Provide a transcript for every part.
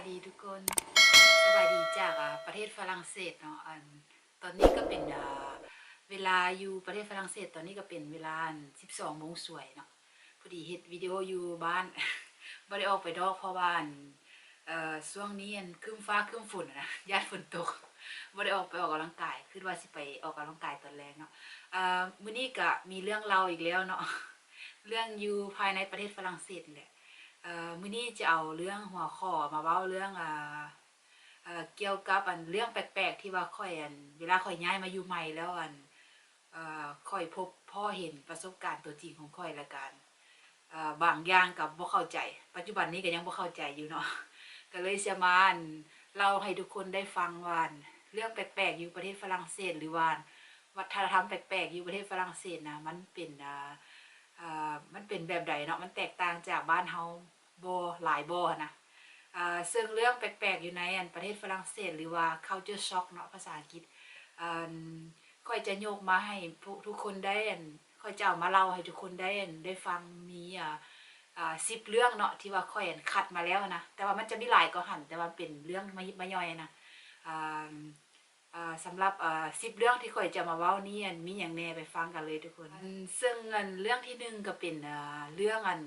ายดีทุกคนสบายดีจากอ่าประเทศฝรั่งเศสเนาะอันตอนนี้ก็เป็นเวลาอยู่ประเทศฝรั่งเศส ตอนนี้ก็เป็นเวลา 12โมงสวยเนาะพอดีเฮ็ดวิดีโออยู่บ้านบ่ได้ออกไปดอกเพราะว่านเอ่อช่วงนี้อันครึ้มฟ้าคึ้มฝนอะนะญาติฝนตกบ่ได้ออกไปออกกำลังกายคิดว่าสิไปออกกำลังกายตอนแรกเนาะเอ่อมื้อนี้ก็มีเรื่องเล่าอีกแล้วเนาะเรื่องอยู่ภายในประเทศฝรั่งเศสแหละ เอ่อมื้อนี้จะเอาเรื่องหัวข้อมาเว้าเรื่องอ่าเอ่อเกี่ยวกับอันเรื่องแปลกๆ ที่ว่าค่อยอัน เวลาค่อยย้ายมาอยู่ใหม่แล้วอันเอ่อค่อยพบพ่อเห็นประสบการณ์ตัวจริงของค่อยละกันเอ่อบางอย่างกับบ่เข้าใจ ปัจจุบันนี้ก็ยังบ่เข้าใจอยู่เนาะก็เลยจะมาอันเล่าให้ทุกคนได้ฟังว่าอันเรื่องแปลกๆ อยู่ประเทศฝรั่งเศสหรือว่าวัฒนธรรมแปลกๆ อยู่ประเทศฝรั่งเศสนะมันเป็นอ่า มันเป็นแบบใดเนาะมันแตกต่างจากบ้านเฮาบ่หลายบ่นะอ่าซึ่งเรื่องแปลกๆอยู่ในอันประเทศฝรั่งเศสหรือว่า culture shock เนาะภาษาอังกฤษอ่าค่อยจะโยกมาให้ทุกคนได้อันค่อยจะเอามาเล่าให้ทุกคนได้อันได้ฟังมีอ่าอ่า10เรื่องเนาะที่ว่าค่อยอันคัดมาแล้วนะแต่ว่ามันจะมีหลายก็หันแต่ว่าเป็นเรื่องมายิบมาย่อยนะอ่อ สำหรับอ่าสิบเรื่องที่ข่อยจะมาเว้านี่อันมีอย่างแน่ไปฟังกันเลยทุกคนอันซึ่งอันเรื่องที่หนึ่งก็เป็นอ่าเรื่องอัน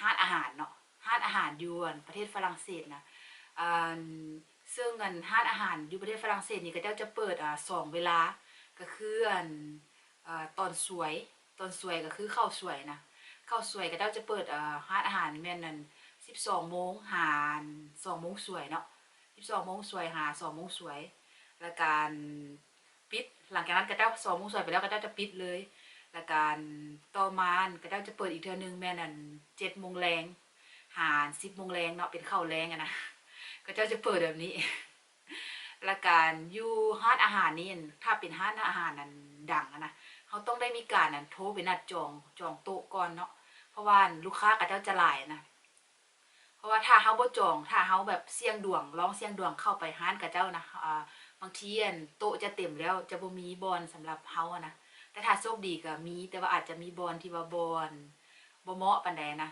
ห้านอาหารเนาะห้านอาหารอยู่อันประเทศฝรั่งเศสนะอ่าซึ่งอันห้านอาหารอยู่ประเทศฝรั่งเศสนี่ก็เจ้าจะเปิดอ่าสองเวลาก็คืออันอ่าตอนสวยตอนสวยก็คือข้าวสวยนะข้าวสวยก็เจ้าจะเปิดอ่าห้านอาหารแม่นนั่นสิบสองโมงหาสองโมงสวยเนาะสิบสองโมงสวยหาสองโมงสวย และการปิดหลังจากนั้นกระเจ้าสองโมงสวยไปแล้วกระเจ้าจะปิดเลย และการต่อมานกระเจ้าจะเปิดอีกเทื่อนึงแม่นั่นเจ็ดโมงแรงหารสิบโมงแรงเนาะเป็นข้าวแรงอะนะกระเจ้าจะเปิดแบบนี้ และการอยู่ห้านอาหารนี่ถ้าเป็นห้านอาหารนั้นดังอะนะเขาต้องได้มีการนั้นโทรไปนัดจองจองโต๊ะก่อนเนาะเพราะว่าลูกค้ากระเจ้าจะหลายนะเพราะว่าถ้าเฮาบ่จอง ถ้าเฮาแบบเสี่ยงดวงลองเสี่ยงดวงเข้าไปห้านกับเจ้านะอ่าางทีอันโต๊ะจะเต็มแล้วจะบ่มีบอลสำหรับเฮาอะนะแต่ถ้าโชคดีก็มี แต่ว่าอาจจะมีบอลที่ว่าบอลบ่เหมาะปานใดนะ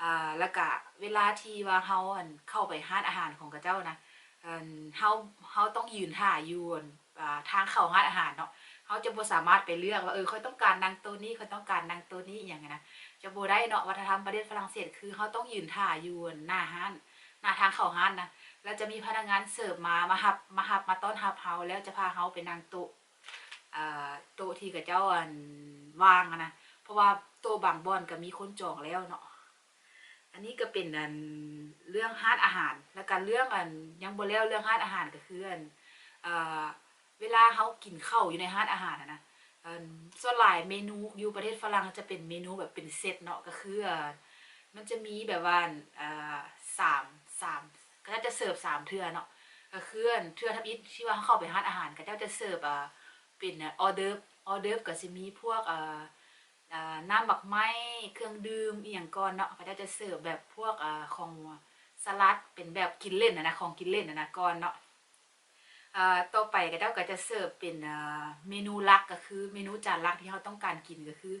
อ่าแล้วก็เวลาที่ว่าเฮาอันเข้าไปห้านอาหารของกับเจ้านะอันเฮาเฮาต้องยืนท่าอยู่อันอ่าทางเข้าห้านอาหารเนาะเฮาจะบ่สามารถไปเลือกว่าเออค่อยต้องการนั่งต๊ะนี้ค่อยต้องการนั่งต๊ะนี้อย่างเงี้ยนะจะโบได้เนาะวัฒนธรรมประเทศฝรั่งเศสคือเขาต้องยืนท่าอยู่หน้าห้านหน้าทางเข้าห้านนะ แล้วจะมีพนักงานเสิร์ฟมามาหับมาหับมาต้อนรับเฮาแล้วจะพาเฮาไปนั่งโต๊ะโต๊ะที่กับเจ้าอันวางอะนะเพราะว่าโต๊ะบางบอนก็มีคนจองแล้วเนาะอันนี้ก็เป็นอันเรื่องห้านอาหาร แล้วก็เรื่องอันยังบ่แล้วเรื่องห้านอาหารก็คืออันอ่าเวลาเฮากินข้าวอยู่ในห้านอาหารอะนะส่วนหลายเมนูอยู่ประเทศฝรั่งจะเป็นเมนูแบบเป็นเซตเนาะก็คือมันจะมีแบบว่าอ่าสามสาม ก็จะเสิร์ฟสามเทื่อเนาะก็คืออันเทื่อทับอิฐที่ว่าเข้าไปร้านอาหารก็จะเสิร์ฟอ่าเป็นออเดิร์ฟออเดิร์ฟก็สิมีพวกอ่าน้ำบักไม้เครื่องดื่มอีหยังก่อนเนาะก็จะเสิร์ฟแบบพวกอของสลัดเป็นแบบกินเล่นนะนะของกินเล่นนะนะก่อนเนาะต่อไปก็เจ้าก็จะเสิร์ฟเป็นเมนูลักก็คือเมนูจานลักที่เราต้องการกินก็คือ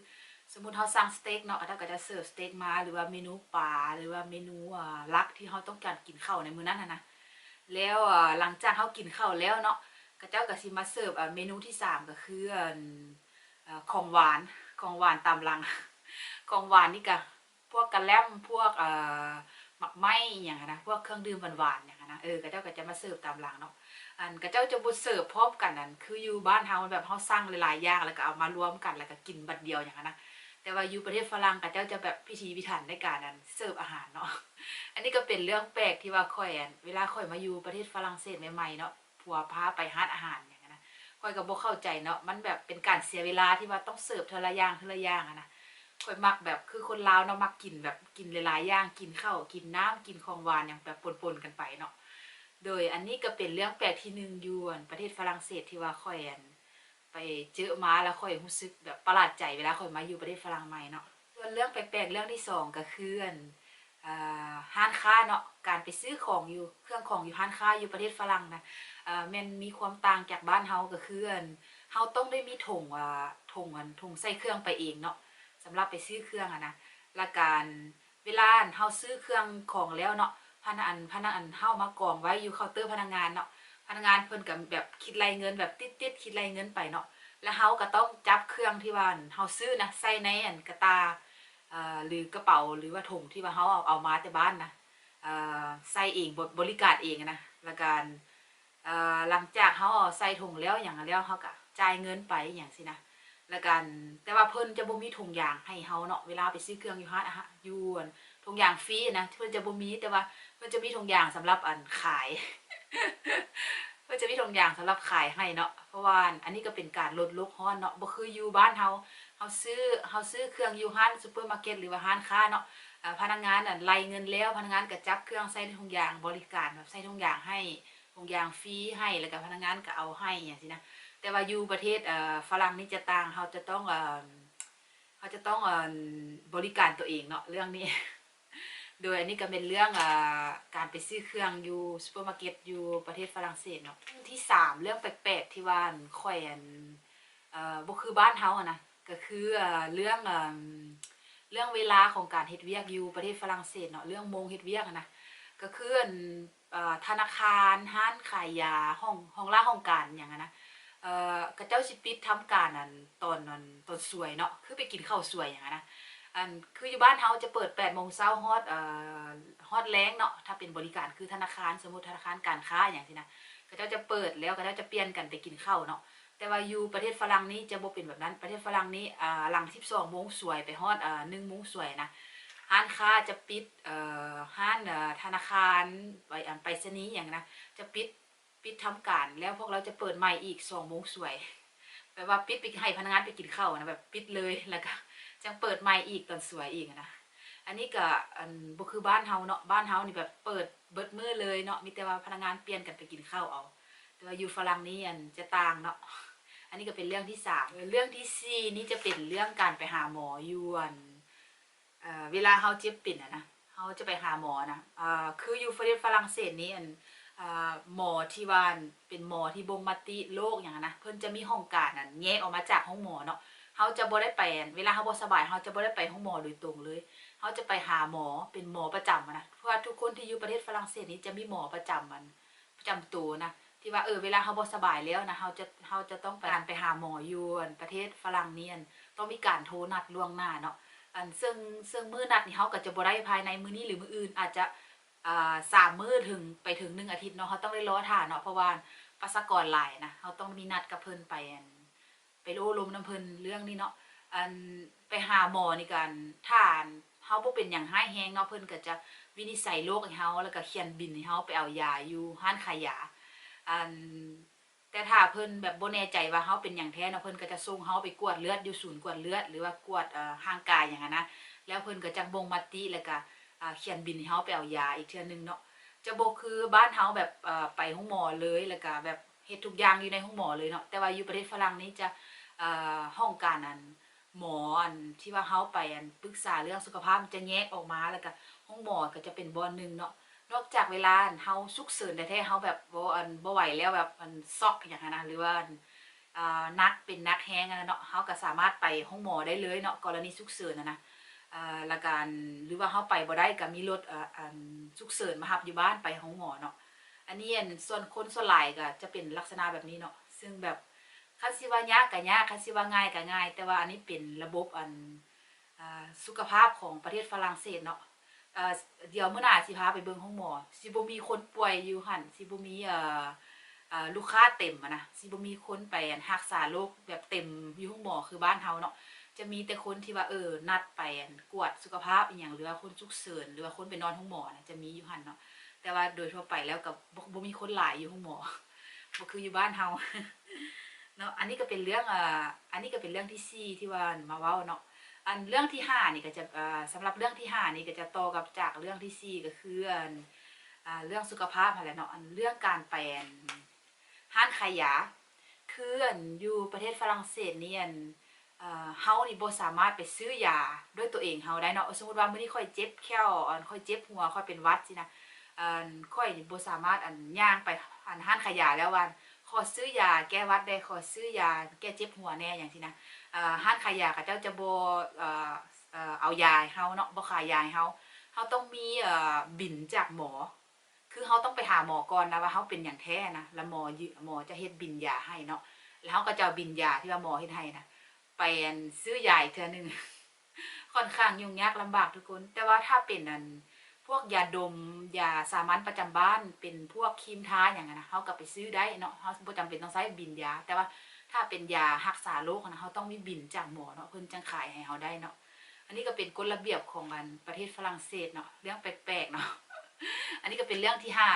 สมมุติเราสั่งสเต็กเนาะเจ้าก็จะเสิร์ฟสเต็กมาหรือว่าเมนูปลาหรือว่าเมนูอะลักที่เราต้องการกินข้าวในมื้อนั้นนะนะแล้วอ่าหลังจากเรากินข้าวแล้วเนาะก็เจ้าก็สิมาเสิร์ฟอ่าเมนูที่สามก็คืออันอ่าของหวานของหวานตามหลังของหวานนี่ก็พวกกระแลมพวกอ่าหมักไหม้อหย่างนั้นนะพวกเครื่องดื่มหวานๆอย่างนั้นนะเออก็เจ้าก็จะมาเสิร์ฟตามหลังเนาะอันก็เจ้าจะบ่เสิร์ฟพร้อมกันนั่นคืออยู่บ้านเฮามันแบบเฮาสั่งหลายๆอย่างแล้วก็เอามารวมกันแล้วก็กินบัดเดียวอย่างนะ แต่ว่าอยู่ประเทศฝรั่งก็เจ้าจะแบบพิธีพิถันในการนั้นเสิร์ฟอาหารเนาะ อันนี้ก็เป็นเรื่องแปลกที่ว่าค่อยเวลาค่อยมาอยู่ประเทศฝรั่งเศสใหม่ๆเนาะผัวพาไปร้านอาหารอย่างนั้นนะค่อยก็บ่เข้าใจเนาะมันแบบเป็นการเสียเวลาที่ว่าต้องเสิร์ฟเทอละอย่างเทอละอย่างอะนะค่อยมักแบบคือคนลาวเนาะมักกินแบบกินหลายๆอย่างกินข้าวกินน้ำกินของหวานอย่างแบบปนๆกันไปเนาะโดยอันนี้ก็เป็นเรื่องแปลกที่หนึ่งอยวนประเทศฝรั่งเศสที่ว่าค่อยอัน ไปเจอมาแล้วค่อยรู้สึกแบบประหลาดใจเวลาค่อยมาอยู่ประเทศฝรั่งใหม่เนาะส่วนเรื่องแปลกๆเรื่องที่สองก็คืออันห้านค้าเนาะการไปซื้อของอยู่เครื่องของอยู่ห้านค้าอยู่ประเทศฝรั่งนะอ่าแมันมีความต่างจากบ้านเฮาก็คืออันเฮาต้องได้มีถุงอ่าถุงอันถุงใส่เครื่องไปเองเนาะสำหรับไปซื้อเครื่องอะนะและการเวลาเฮาซื้อเครื่องของแล้วเนาะพนักงานพนักงานเฮามากองไว้อยู่เคาน์เตอร์พนักงานเนาะ พนักงานเพิ่นก็แบบคิดรายเงินแบบติดๆคิดรายเงินไปเนาะแล้วเฮาก็ต้องจับเครื่องที่ว่าเฮาซื้อนะใส่ในอันกระตาหรือกระเป๋าหรือว่าถุงที่ว่าเฮาเอาเอามาแต่บ้านนะใส่เองบบริการเองนะแล้วการหลังจากเฮาใส่ถุงแล้วอย่างแล้วเฮาก็จ่ายเงินไปอย่างสินะแล้วกันแต่ว่าเพิ่นจะบ่มีถุงยางให้เฮาเนาะเวลาไปซื้อเครื่องอยู่ร้านอาหารอยู่อั่นถุงยางฟรีนะเพิ่นจะบ่มีแต่ว่าเพิ่นจะมีถุงยางสำหรับอันขาย เพิ่นจะมีถุงยางสำหรับขายให้เนาะเพราะว่าอันนี้ก็เป็นการลดโลกร้อนเนาะบ่คืออยู่บ้านเฮาเฮาซื้อเฮาซื้อเครื่องอยู่ร้านซุปเปอร์มาร์เก็ตหรือว่าร้านค้าเนาะพนักงานน่ะไล่เงินแล้วพนักงานก็จับเครื่องใส่ในถุงยางบริการแบบใส่ถุงยางให้ถุงยางฟรีให้แล้วก็พนักงานก็เอาให้อย่างซี้นะแต่ว่าอยู่ประเทศฝรั่งนี่จะต่างเขาจะต้องเขาจะต้องบริการตัวเองเนาะเรื่องนี้ โดยอันนี้ก็เป็นเรื่องอ่อการไปซื้อเครื่องอยู่ซูเปอร์มาร์เก็ตอยู่ประเทศฝรั่งเศสเนาะที่สามเรื่องแปลกๆที่ว่าค่อยอันเอ่อบ่คือบ้านเฮาอะนะก็คือเอ่อเรื่องเอ่อเรื่องเวลาของการเฮ็ดเวียกอยู่ประเทศฝรั่งเศสเนาะเรื่องโมงเฮ็ดเวียกอะนะก็คืออันธนาคารห้านขายยาห้องห้องล่าห้องการอย่างนั้นนะเอ่อกระเจ้าสิปิดทำการอันตอนนั้นตอนสวยเนาะคือไปกินข้าวสวยอย่างนั้นนะ อันคืออยู่บ้านเฮาจะเปิด8โมงเช้าฮอดเอ่อฮอดแรงเนาะถ้าเป็นบริการคือธนาคารสมมุติธนาคารการค้าอย่างที่นะกระเจ้าจะเปิดแล้วกระเจ้าจะเปลี่ยนกันไปกินข้าวเนาะแต่ว่าอยู่ประเทศฝรั่งนี้จะบ่เป็นแบบนั้นประเทศฝรั่งนี้อ่าหลัง12โมงสวยไปฮอดอ่า1โมงสวยนะห้านค้าจะปิดเอ่อห้านเอ่อธนาคารไปอันไปรษณีย์อย่างนะจะปิดปิดทำการแล้วพวกเราจะเปิดใหม่อีกสองโมงสวยแปลว่าปิดไปให้พนักงานไปกินข้าวนะแบบปิดเลยแล้วก็ จังเปิดใหม่อีกตอนสวยอีกนะอันนี้ก็อันบ่คือบ้านเฮาเนาะบ้านเฮานี่แบบเปิดเบิดมือเลยเนาะมีแต่ว่าพนักงานเปลี่ยนกันไปกินข้าวเอา แต่ว่าอยู่ฝรั่งนี่อันจะต่างเนาะอันนี้ก็เป็นเรื่องที่สามเรื่องที่สี่นี่จะเป็นเรื่องการไปหาหมอยู่อันเอ่อเวลาเฮาเจ็บเป็นอะนะเฮาจะไปหาหมอนะอ่าคืออยู่ปรฝรั่งเศสนี้อันอ่าหมอที่ว่าเป็นหมอที่บ่งมาติโรคอย่างนั้นนะเพิ่นจะมีห้องการนั่นแยกออกมาจากห้องหมอเนาะ เฮาจะบ่ได้ไปเวลาเฮาบ่สบายเฮาจะบ่ได้ไปห้องหมอโดยตรงเลยเฮาจะไปหาหมอเป็นหมอประจำนะเพราะว่าทุกคนที่อยู่ประเทศฝรั่งเศสนี้จะมีหมอประจำมันประจำตัวนะที่ว่าเออเวลาเฮาบ่สบายแล้วนะเฮาจะเฮาจะต้องไปการไปหาหมออยู่อั่นประเทศฝรั่งเนี่อั่นต้องมีการโทรนัดล่วงหน้าเนาะอันซึ่งซึ่งมือนัดนี่เฮาก็จะบ่ได้ภายในมือนี้หรือมืออื่น อาจจะอ่าสามมือถึงไปถึงหนึ่งอาทิตย์เนาะเขาต้องได้รอท่านเนาะเพราะว่าประชากรหลายนะเขาต้องมีนัดกับเพิ่นไปอัน ไปโอ้ลมน้ำเพินเรื่องนี้เนาะอันไปหาหมอนี่กันทานเฮาบ่เป็นหยังห้แฮงเนาะเพิ่นก็จะวินิจฉัยโรคให้เฮาแล้วก็เขียนบิลให้เฮาไปเอายาอยู่ห้านขายยาอันแต่ถ้าเพิ่นแบบบ่แน่ใจว่าเฮาเป็นหยังแท้เนาะเพิ่นก็จะส่งเฮาไปกวดเลือดอยู่ศูนย์กวดเลือดหรือว่ากวดเอ่อห่างกายอย่างนั้นนะแล้วเพิ่นก็จะบ่งมติแล้วก็อ่าเขียนบินให้เฮาไปเอายาอีกเทื่อนึงเนาะจะบ่คือบ้านเฮาแบบเอ่อไปห้องหมอเลยแล้วก็แบบเฮ็ดทุกอย่างอยู่ในห้องหมอเลยเนาะแต่ว่าอยู่ประเทศฝรั่งนี่จะ ห้องการอันหมออันที่ว่าเฮาไปอันปรึกษาเรื่องสุขภาพมันจะแยกออกมาแล้วก็ห้องหมอก็จะเป็นบอนหนึ่งเนาะนอกจากเวลาเฮาฉุกเฉินแท้เฮาแบบบ่อันบ่ไหวแล้วแบบอันซอกอย่างนั้นนะหรือว่าอันนักเป็นนักแฮงอะนะเนาะเฮาก็สามารถไปห้องหมอได้เลยเนาะกรณีฉุกเฉินนะนะและการหรือว่าเฮาไปบ่ได้ก็มีรถอ่าอันฉุกเฉินมารับอยู่บ้านไปห้องหมอเนาะอันนี้อันส่วนคนส่วนหลายก็จะเป็นลักษณะแบบนี้เนาะซึ่งแบบ คันสิว่ายากก็ยากคันสิว่าง่ายก็ง่าย แต่ว่าอันนี้เป็นระบบอันอสุขภาพของประเทศฝรั่งเศสเนาะเดี๋ยวเมื้อหน้าสิพาไปเบิ่งห้องหมอสิบ่มีคนป่วยอยู่หั่นสิบ่มีลูกค้าเต็มนะสิบ่มีคนไปอันรักษาโรคแบบเต็มอยู่ห้องหมอคือบ้านเฮาเนาะจะมีแต่คนที่ว่าเออนัดไปกวดสุขภาพอีหยังหรือว่าคนฉุกเฉินหรือว่าคนไปนอนห้องหมอนะจะมีอยู่หันเนาะแต่ว่าโดยทั่วไปแล้วกับบ่บ่มีคนหลายอยู่ห้องหมอบ่คืออยู่บ้านเฮา เนาะอันนี้ก็เป็นเรื่องอ่าอันนี้ก็เป็นเรื่องที่สี่ที่ว่ามาเว้าเนาะอันเรื่องที่ห้านี่ก็จะอ่าสำหรับเรื่องที่ห้านี่ก็จะต่อกับจากเรื่องที่สี่ก็คืออ่าเรื่องสุขภาพนั่นแหละเนาะอันเรื่องการไปอันห้านขายยาคืออันอยู่ประเทศฝรั่งเศสเนี่อันเฮานี่บ่สามารถไปซื้อยาด้วยตัวเองเฮาได้เนาะสมมุติว่ามื้อนี้ค่อยเจ็บแข้วอันค่อยเจ็บหัวค่อยเป็นวัดสินะอันค่อยนี่บ่สามารถอันย่างไปอันห้านขายยาแล้วว่า ขอซื้อยาแก้วัดได้ขอซื้อยาแก้เจ็บหัวแน่อย่างที่นะเอ่อห้านขายยาเขาเจ้าจะบ่เอายาเฮาเนาะบ่ขายยาเฮาเฮาต้องมีบิลจากหมอ คือเขาต้องไปหาหมอก่อนนะว่าเขาเป็นอย่างแท้นะแล้วหมอยหมอจะเฮ็ดบินยาให้เนาะแล้วเขาก็จะเอาบินยาที่ว่าหมอเฮ็ดให้นะไปอันซื้อยาเทื่อหนึงค่อนข้างยุ่งยากลำบากทุกคน แต่ว่าถ้าเป็นอัน พวกยาดมยาสามัญประจำบ้านเป็นพวกครีมทาอย่างนั้นนะเขาก็ไปซื้อได้เนาะเขาบ่จำเป็นต้องใช้บินยา แต่ว่าถ้าเป็นยารักษาโรคนะเขาต้องมีบินจากหมอเนาะเพิ่นจังขายให้เขาได้เนาะอันนี้ก็เป็นกฎระเบียบของอันประเทศฝรั่งเศสเนาะเรื่องแปลกๆเนาะอันนี้ก็เป็นเรื่องที่ห้า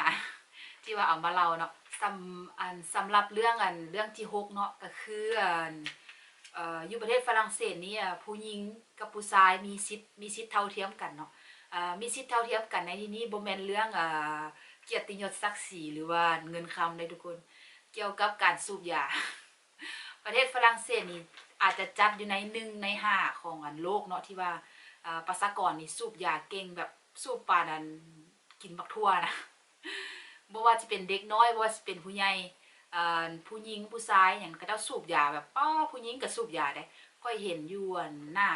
ที่ว่าเอามาเล่าเนาะสำอันสำหรับเรื่องอันเรื่องที่หกเนาะก็คืออันเอ่ออยู่ประเทศฝรั่งเศสนี่ผู้หญิงกับผู้ชายมีสิทธิ์มีสิทธิ์เท่าเทียมกันเนาะ มีสิทธิ์เท่าเทียมกันในที่นี้บ่แม่นเรื่องเกียรติยศศักดิ์ศรีหรือว่าเงินคำเลยทุกคน เกี่ยวกับการสูบยา ประเทศฝรั่งเศสนี่อาจจะจัดอยู่ในหนึ่งในห้าของอันโลกเนาะที่ว่าอ่าประชากรนี่สูบยาเก่งแบบสูบปานันกินบักทั่วนะบ่ว่าจะเป็นเด็กน้อยบ่ว่าจะเป็นผู้ใหญ่ผู้หญิงผู้ชายหยังก็เจ้าสูบยาแบบป้อผู้หญิงก็สูบยาได้ค่อยเห็นอยู่อันหน้า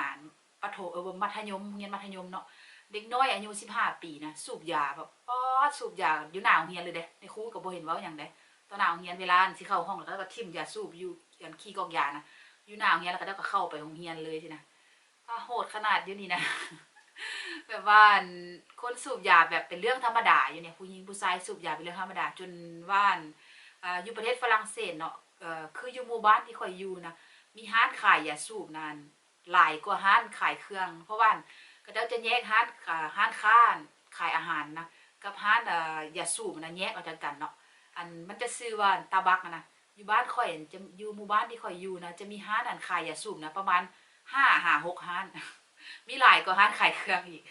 ปฐมเออมัธยมเรียนมัธยมเนาะ เด็กน้อยอายุ15ปีนะสูบยาแบบป้อสูบยาอยู่หน้าโรงเรียนเลยเด้ในครูก็บ่เห็นว้าหยังเด้ตอนหน้าโรงเรียนเวลาสิเข้าห้องแล้วก็ทิ่มยาสูบอยู่กันขี้กอกยานะอยู่หน้าโรงเรียนแล้วก็เจ้าก็เข้าไปโรงเรียนเลยสินะป้าโหดขนาดอยู่นี่นะแบบว่าคนสูบยาแบบเป็นเรื่องธรรมดาอยู่เนี่ยผู้หญิงผู้ชายสูบยาเป็นเรื่องธรรมดาจนว่านอ่าอยู่ประเทศฝรั่งเศสเนาะคืออยู่หมู่บ้านที่ข่อยอยู่นะมีห้านขายยาสูบนานหลายกว่าห้านขายเครื่อง เพราะว่า ก็เจ้าจะแยกห้านห้านค้านขายอาหารนะกับห้านเอ่อยาสูบนะแยกออกจากกันเนาะอันมันจะซื้อว่าตาบักนะอยู่บ้านข่อยจะอยู่หมู่บ้านที่ข่อยอยู่นะจะมีห้านอันขายยาสูบนะประมาณห้าหาหกห้านมีหลายกว่าห้านขายเครื่องอีก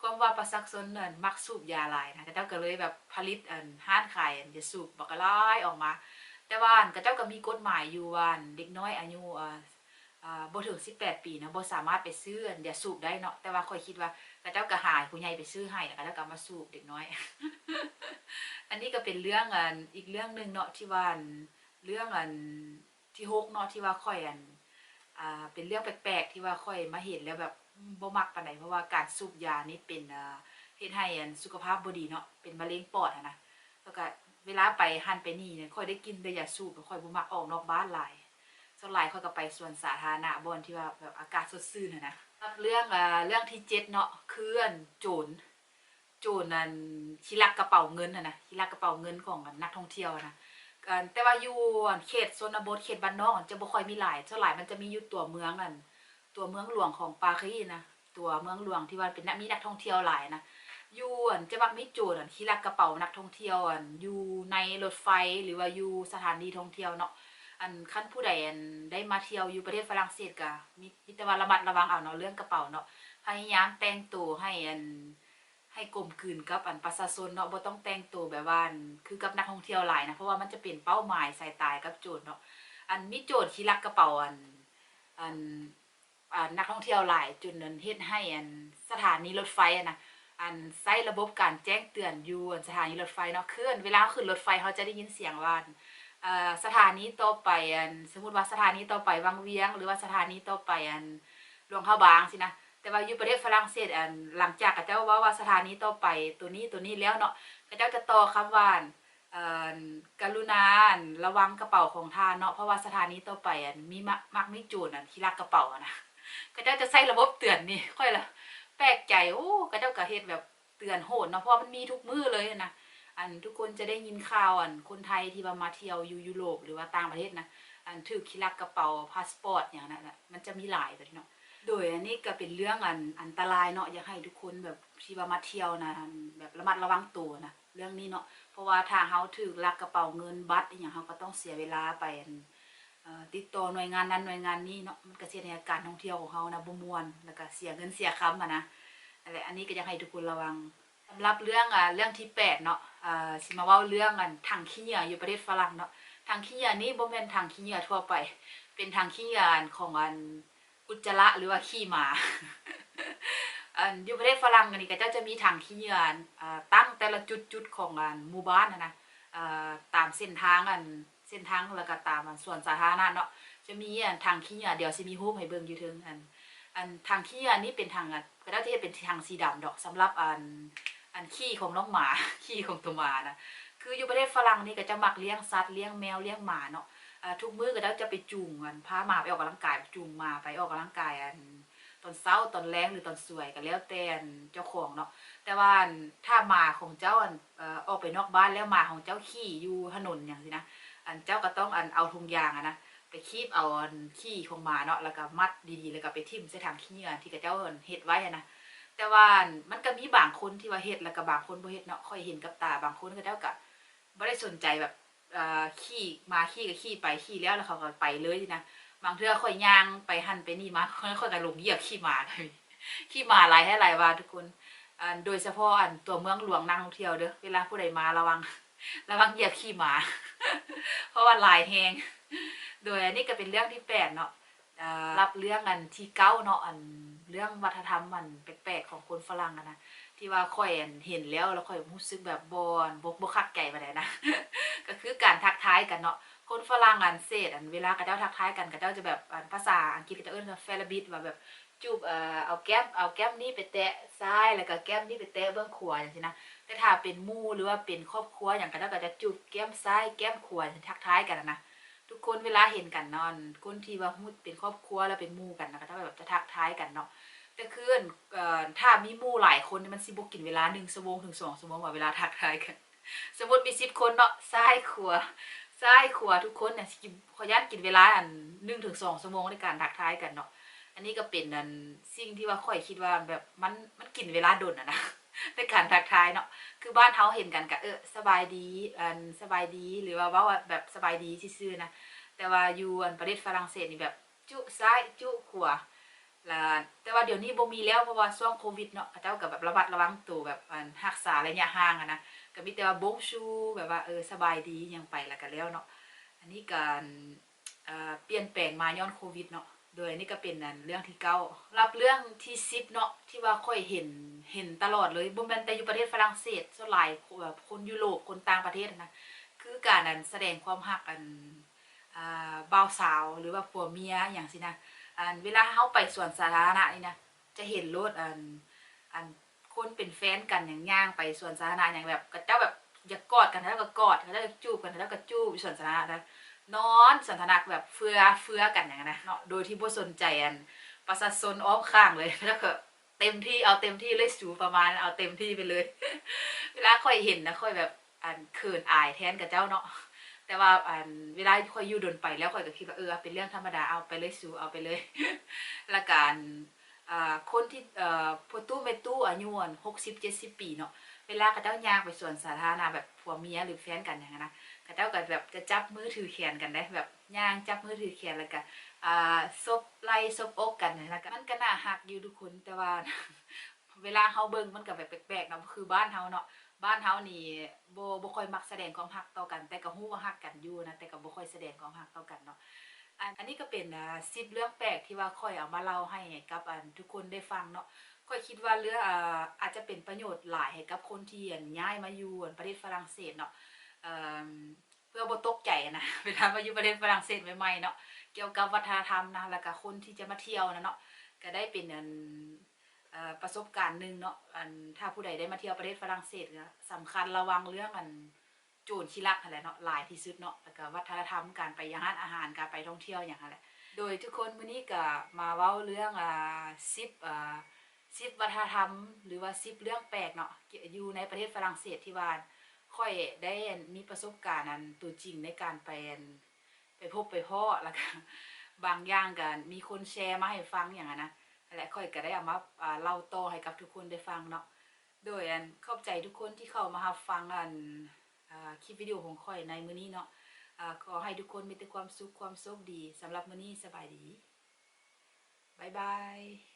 ความว่าประชาชนเนั่นมักสูบยาลายนะแต่เจ้าก็เลยแบบผลิตอันห้านขายอันจะสูบบักกะลายออกมา แต่ว่านก็เจ้าก็มีกฎหมายอยู่ว่านเด็กน้อยอายุ บ่ถึง18ปีนะบ่สามารถไปซื้ออันยาสูบได้เนาะแต่ว่าค่อยคิดว่าก็เจ้าก็หายผู้ใหญ่ไปซื้อให้แล้วก็เจ้าก็มาสูบเด็กน้อย อันนี้ก็เป็นเรื่องอันอีกเรื่องหนึ่งเนาะที่ว่าเรื่องอันที่หกเนาะที่ว่าค่อยอันอ่าเป็นเรื่องแปลกๆที่ว่าค่อยมาเห็นแล้วแบบบ่มักปานใดเพราะว่าการสูบยานี่เป็นอ่าเฮ็ดให้อันสุขภาพบ่ดีเนาะเป็นมะเร็งปอดอะนะแล้วก็เวลาไปหันไปนี่เนี่ยค่อยได้กินแต่ยาสูบค่อยบ่มักออกนอกบ้านหลาย ส่วนหลายค่อยก็ไปส่วนสาธารณะบนที่ว่าแบบอากาศสดชื่นอะนะครับเรื่องอ่าเรื่องที่เจ็ดเนาะคืออันโจรโจรนั่นที่ลักกระเป๋าเงินอะนะที่ลักกระเป๋าเงินของนักท่องเที่ยวนะกันแต่ว่าอยู่เขตชนบทเขตบ้านนอกจะบ่ค่อยมีหลายเท่าหลายมันจะมีอยู่ตัวเมืองอันตัวเมืองหลวงของปารีสนะตัวเมืองหลวงที่ว่าเป็นนักมีนักท่องเที่ยวหลายนะอยู่อันจะมักมีโจรอันที่ลักกระเป๋านักท่องเที่ยวอันอยู่ในรถไฟหรือว่าอยู่สถานีท่องเที่ยวเนาะ อันคันผู้ใดอันได้มาเที่ยวอยู่ประเทศฝรั่งเศสก็มีมีแต่ว่าระมัดระวังเอาเนาะเรื่องกระเป๋าเนาะพยายามแต่งตัวให้อันให้กลมกลืนกับอันประชาชนเนาะบ่ต้องแต่งตัวแบบว่านคือกับนักท่องเที่ยวหลายนะเพราะว่ามันจะเป็นเป้าหมายสายตายกับโจรเนาะอันมีโจรที่ลักกระเป๋าอันอันอันนักท่องเที่ยวหลายจนนั้นเฮ็ดให้อันสถานีรถไฟอะนะอันใช้ระบบการแจ้งเตือนอยู่อันสถานีรถไฟเนาะคืออันเวลาขึ้นรถไฟเขาจะได้ยินเสียงว่าน สถานีต่อไปอันสมมุติว่าสถานีต่อไปวังเวียง หรือว่าสถานีต่อไปอันหลวงพระบางสินะแต่ว่าอยู่ประเทศฝรั่งเศสอันหลังจากกับเจ้าว่าว่าสถานีต่อไปตัวนี้ตัวนี้แล้วเนาะเขาเจ้าจะต่อคำว่าอันกรุณานระวังกระเป๋าของทานเนาะเพราะว่าสถานีต่อไปอันมีมักมักมีโจรอันที่ลักกระเป๋าอะนะเขาเจ้าจะใช้ระบบเตือนนี่ค่อยละแปลกใจโอ้เขาเจ้าก็เฮ็ดแบบเตือนโหดเนาะเพราะมันมีทุกมือเลยนะ อันทุกคนจะได้ยินข่าวอันคนไทยที่ว่ามาเที่ยวอยู่ยุโรปหรือว่าต่างประเทศนะอันถือคิลักกระเป๋าพาสปอร์ตอย่างนั้นน่ะมันจะมีหลายตัวเนาะโดยอันนี้ก็เป็นเรื่องอันอันตรายเนาะอยากให้ทุกคนแบบที่ว่ามาเที่ยวนะแบบระมัดระวังตัวนะเรื่องนี้เนาะเพราะว่าถ้าเฮาถูกลักกระเป๋าเงินบัตรอย่างเฮาก็ต้องเสียเวลาไปติดต่อหน่วยงานนั้นหน่วยงานนี้เนาะมันก็เสียในการท่องเที่ยวของเฮานะบมวนแล้วก็เสียเงินเสียคำอะนะนั่นแหละอันนี้ก็อยากให้ทุกคนระวัง สำหรับเรื่องอะเรื่องที่แปดเนาะอ่าสิมาเว้าเรื่องอันทางขี้เหงื่ออยู่ประเทศฝรั่งเนาะทางขี้เหงื่อนี่บ่แม่นทางขี้เหงื่อทั่วไป เป็นทางขี้เหงื่อของอันอุจจาระหรือว่าขี้หมาอันอยู่ประเทศฝรั่งอันนี้ก็เจ้าจะมีถังขี้เหงื่ออ่าตั้งแต่ละจุดจุดของอันหมู่บ้านนะนะอ่าตามเส้นทางอันเส้นทางแล้วก็ตามอันส่วนสาธารณะเนาะจะมีอันทางขี้เหงื่อเดี๋ยวสิมีรูปให้เบิ่งอยู่เทึงอันอันทางขี้อันนี้เป็นทางอันกระดาษที่เป็นทางสีดำดอกสำหรับอัน อันขี้ของน้องหมาขี้ของตัวหมานะคืออยู่ประเทศฝรั่งนี่ก็จะหมักเลี้ยงสัตว์เลี้ยงแมวเลี้ยงหมาเนาะทุกมื้อก็จะไปจูงกันพาหมาไปออกกำลังกายจูงมาไปออกกำลังกายอันตอนเช้าตอนแรงหรือตอนสวยก็แล้วแต่อันเจ้าของเนาะแต่ว่าถ้าหมาของเจ้าอันออกไปนอกบ้านแล้วหมาของเจ้าขี้อยู่ถนนอย่างนี้นะอันเจ้าก็ต้องอันเอาทุงยางอะนะไปคีบเอาอันขี้ของหมาเนาะแล้วก็มัดดีๆแล้วก็ไปทิ่มใส่ถังขี้อันที่กระเจ้าเฮ็ดไว้อะนะ แต่ว่ามันก็มีบางคนที่ว่าเฮ็ดแล้วก็บางคนบ่เฮ็ดเนาะค่อยเห็นกับตาบางคนก็เจ้าก็บ่ได้สนใจแบบขี้มาขี้ก็ขี้ไปขี้แล้วแล้วเขาก็ไปเลยนะบางเทื่อค่อยย่างไปหั่นไปนี่มาค่อยค่อยก็ลงเหยียบขี้หมาเลยขี้หมาหลายให้หลายว่าทุกคนอันโดยเฉพาะอันตัวเมืองหลวงนักท่องเที่ยวเด้อเวลาผู้ใดมาระวังระวังเหยียบขี้หมา เพราะว่าหลายแหงโดยอันนี้ก็เป็นเรื่องที่แปลกเนาะ รับเรื่องอันที่เก้าเนาะอันเรื่องวัฒนธรรมมันแปลกๆของคนฝรั่งอะนะที่ว่าค่อยเห็นแล้วแล้วค่อยรู้สึกแบบบอนบกบกคักไก่มาได้นะ ก็คือการทักทายกันเนาะคนฝรั่งอันเศษอันเวลากระเจ้าทักทายกันกระเจ้าจะแบบอันภาษาอังกฤษก็จะเอิ้นว่าเฟลบิดว่าแบบจูบเอ่อเอาแก้มเอาแก้มนี้ไปแตะซ้ายแล้วก็แก้มนี้ไปแตะเบื้องขวาอย่างนี้นะแต่ถ้าเป็นมู่หรือว่าเป็นครอบครัวอย่างกันแล้วก็จะจูบแก้มซ้ายแก้มขวาทักทายกันนะ คนเวลาเห็นกันนอนคนที่ว่าฮู้เป็นครอบครัวแล้วเป็นหมู่กันนะก็ถ้าแบบจะทักทายกันเนาะแต่คืออันเอ่อถ้ามีหมู่หลายคนนี่มันสิบ่กินเวลา1ชั่วโมงถึง2ชั่วโมงว่าเวลาทักทายกัน สมมุติมี10คนเนาะซ้ายขวาซ้ายขวาทุกคนเนี่ยสิขออนุญาตกินเวลาอัน1ถึง2ชั่วโมงในการทักทายกันเนาะอันนี้ก็เป็นอันสิ่งที่ว่าค่อยคิดว่าแบบมันมันกินเวลาโดนอะนะในการทักทายเนาะ คือบ้านเฮาเห็นกันก็เออสบายดีอันสบายดีหรือว่าว่าแบบสบายดีซื่อๆนะ แต่ว่าอยู่อันประเทศฝรั่งเศสนี่แบบจุซ้ายจุขวาแล้วแต่ว่าเดี๋ยวนี้บ่มีแล้วเพราะว่าช่วงโควิดเนาะเจ้าก็แบบระมัดระวังตัวแบบอันรักษาระยะห่างอะนะก็มีแต่ว่าบงชูแบบว่าเออสบายดียังไปแล้วก็แล้วเนาะอันนี้การเเปลี่ยนแปลงมาย้อนโควิดเนาะโดยอันนี้ก็เป็นอันเรื่องที่เก้ารับเรื่องที่สิบเนาะที่ว่าค่อยเห็นเห็นตลอดเลยบ่แม่นแต่อยู่ประเทศฝรั่งเศสส่วนหลายแบบคนยุโรปคนต่างประเทศนะคือการอันแสดงความรักอัน บ่าวสาวหรือว่าผัวเมียอย่างสินะอันเวลาเฮาไปสวนสาธารณะนี่นะจะเห็นรถอันอันคนเป็นแฟนกันอย่างย่างไปสวนสาธารณะอย่างแบบก็เจ้าแบบอยากกอดกันแล้วก็กอดแล้วก็จูบกันแล้วก็จูบอยู่สวนสาธารณะนะนอนสันทนาแบบเฟือเฟือกันอย่างนั้นนะเนาะโดยที่บ่สนใจอันประชาชนอ้อมข้างเลยแล้วก็เต็มที่เอาเต็มที่เลยสูประมาณเอาเต็มที่ไปเลย เวลาค่อยเห็นนะค่อยแบบอันเขินอายแทนกับเจ้าเนาะ แต่ว่าอันเวลาค่อยอยู่โดนไปแล้วค่อยก็คิดว่าเออเป็นเรื่องธรรมดาเอาไปเลยสูเอาไปเลยละการอ่าคนที่เอ่อพอตู้เมตู้อายุหกสิบเจ็ดสิบปีเนาะเวลากับเจ้ายางไปสวนสาธารณะแบบผัวเมียหรือแฟนกันอย่างนั้นนะเขาเจ้าก็แบบจะจับมือถือแขนกันได้แบบย่างจับมือถือแขนแล้วก็อ่าซบไล่ซบอกกันนะก็มันก็น่าฮักอยู่ทุกคนแต่ว่า เวลาเฮาเบิ่งมันก็แบบแปลกๆเนาะคือบ้านเฮาเนาะ บ้านเฮานี่บ่บ่ค่อยมักแสดงความฮักต่อกัน แต่ก็ฮู้ว่าฮักกันอยู่นะแต่ก็บ่ค่อยแสดงความฮักต่อกันเนาะอันนี้ก็เป็นอ่า10เรื่องแปลกที่ว่าค่อยเอามาเล่าให้กับอันทุกคนได้ฟังเนาะค่อยคิดว่าเรื่องอ่าอาจจะเป็นประโยชน์หลายให้กับคนที่อันย้ายมาอยู่อันประเทศฝรั่งเศสเนาะเอ่อเพื่อบ่ตกใจนะเวลามาอยู่ประเทศฝรั่งเศสใหม่ๆเนาะเกี่ยวกับวัฒนธรรมนะแล้วก็คนที่จะมาเที่ยวนะเนาะก็ได้เป็นอัน ประสบการณ์หนึ่งเนาะอันถ้าผู้ใดได้มาเที่ยวประเทศฝรั่งเศสก็สำคัญระวังเรื่องอันโจรขี้ลักอะไรเนาะหลายที่สุดเนาะแล้วก็วัฒนธรรมการไปย่านอาหารการไปท่องเที่ยวอย่างนั้นแหละโดยทุกคนมื้อนี้ก็มาเว้าเรื่องอ่า10อ่า10วัฒนธรรม หรือว่า10เรื่องแปลกเนาะอยู่ในประเทศฝรั่งเศสที่ว่าค่อยได้มีประสบการณ์อันตัวจริงในการไปไปพบไปพ่อแล้วก็บางอย่างกันมีคนแชร์มาให้ฟังอย่างนั้นนะ และค่อยก็ได้เอามาอ่าเล่าต่อให้กับทุกคนได้ฟังเนาะโดยอันขอบใจทุกคนที่เข้ามารับฟังอันอ่าคลิปวิดีโอของค่อยในมื้อนี้เนาะอ่าขอให้ทุกคนมีแต่ความสุขความโชคดีสำหรับมื้อนี้สบายดีบายบาย